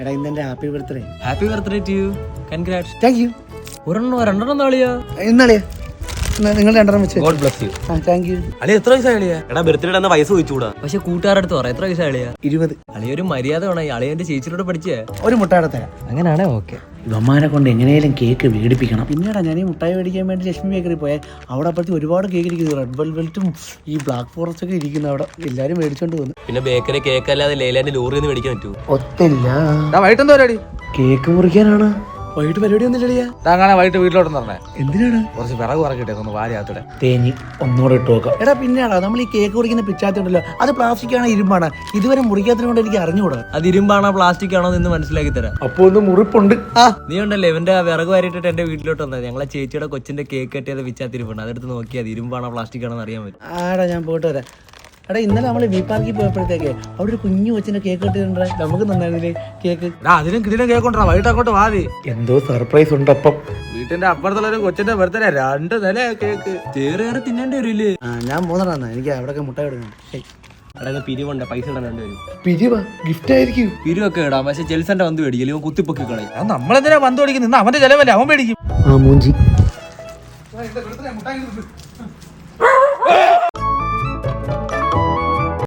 എടാ ഇന്ന് എന്റെ happy birthday. Happy birthday to you congrats thank you ഒരെണ്ണോ രണ്ടെണ്ണം നാളിയാ. ഇന്നാളെ നിങ്ങൾ രണ്ടെണ്ണം വെച്ച് ഗോഡ് ബ്ലസ് യു. ആ താങ്ക് യു അളി എത്ര വയസ്സായി അളിയാ? എടാ ബർത്ത്ഡേ വയസ്സ് ചോദിച്ചുകൂടാ? പക്ഷെ കൂട്ടുകാരടുത്ത് പറ എത്ര വയസ്സാ അളിയാ? ഇരുപത്. അളിയൊരു മര്യാദ വേണം. അളിയ എന്റെ ചേച്ചിയോട് പഠിച്ചേ. ഒരു മുട്ടാടെ തരാം. അങ്ങനെയാണേ ഓക്കെ ഇവന്മാരെ കൊണ്ട് എങ്ങനെയും കേക്ക് മേടിപ്പിക്കണം പിന്നീടാ ഞാൻ ഈ മുട്ടായി മേടിക്കാൻ വേണ്ടി ലക്ഷ്മി ബേക്കറി പോയെ. അവിടെ അപ്പുറത്ത് ഒരുപാട് കേക്ക് ഇരിക്കുന്നു. റെഡ് വെൽവെൽറ്റും ഈ ബ്ലാക്ക് ഫോറസ്റ്റ് ഒക്കെ ഇരിക്കുന്നു അവിടെ. എല്ലാരും മേടിച്ചോണ്ട് വന്നു. പിന്നെ ബേക്കറി കേക്ക് അല്ലാതെ ലേലാന്റെ ലോറി ഒന്ന് മേടിക്കാൻ പറ്റൂ ഒത്തില്ല. കേക്ക് മുറിക്കാനാണ്. വൈകിട്ട് പരിപാടി ഒന്നുമില്ലടിയാ താങ്കളെ വൈകിട്ട് വീട്ടിലോട്ടെന്ന് പറഞ്ഞേ എന്തിനാണ്? കുറച്ച് വിറക് പറക്കിട്ടെ ഒന്ന് വാരിയാത്തോടെ തേഞ്ഞ് ഒന്നുകൂടെ ഇട്ട് നോക്കാം. എടാ പിന്നെയാടാ നമ്മൾ ഈ കേക്ക് മുറിക്കുന്ന പിച്ചാത്തി ഉണ്ടല്ലോ അത് പ്ലാസ്റ്റിക് ആണ് ഇരുമ്പാണ്? ഇതുവരെ മുറിക്കാത്തതിനെ കൊണ്ട് എനിക്ക് അറിഞ്ഞുകൂടാ. അത് ഇരുമ്പാണോ പ്ലാസ്റ്റിക് ആണോ എന്ന് മനസ്സിലാക്കി തരാം. അപ്പൊ ഒന്ന് മുറിപ്പുണ്ട്. ആ നീ ഉണ്ടല്ലേ ഇവന്റെ വിറക് വാരിട്ടിട്ട് എന്റെ വീട്ടിലോട്ട് വന്നത്. ഞങ്ങളെ ചേച്ചിയുടെ കൊച്ചിന്റെ കേക്ക് കെട്ടിയത് പിച്ചാത്തിരിപ്പുണ്ട് അതെടുത്ത് നോക്കിയാൽ ഇരുമ്പാണോ പ്ലാസ്റ്റിക് ആണോ എന്ന് അറിയാൻ പറ്റും. ആടാ ഞാൻ പോയിട്ട് വരാം. എടാ ഇന്നലെ നമ്മൾ വി പാർക്കിൽ പോയപ്പോഴത്തേക്ക് അവിടെ ഒരു കുഞ്ഞു കൊച്ചിന്റെ കേക്ക് കിട്ടിയിട്ടുണ്ട് നമുക്ക് നന്നായിരുന്നില്ലേ കേക്ക് അതിനും കിടിലും കേക്ക് വൈകിട്ട് അങ്ങോട്ട് വാതി എന്തോ സർപ്രൈസ് ഉണ്ട് അപ്പം. വീട്ടിന്റെ അപ്പുറത്തുള്ള ഒരു കൊച്ചിന്റെ ബർത്ത്ഡേ രണ്ട് നില കേക്ക് ചേറേറെ തിന്നേണ്ടി വരില്ലേ? ഞാൻ മൂന്നെണ്ണ എനിക്ക് അവിടെയൊക്കെ മുട്ട കൊടുക്കണം പിരിവുണ്ട് പൈസ പിരിവാ? ഗിഫ്റ്റ് ആയിരിക്കും. പിരിവൊക്കെ ഇടാം പക്ഷെ ജെൽസന്റെ വന്ന് മേടിക്കില്ല ഇവൻ കുത്തിപ്പൊക്കി കളയും. നമ്മളെന്തിനാ അവന്റെ ചെലവല്ലേ അവൻ മേടിക്കും. ആ മൂഞ്ചി.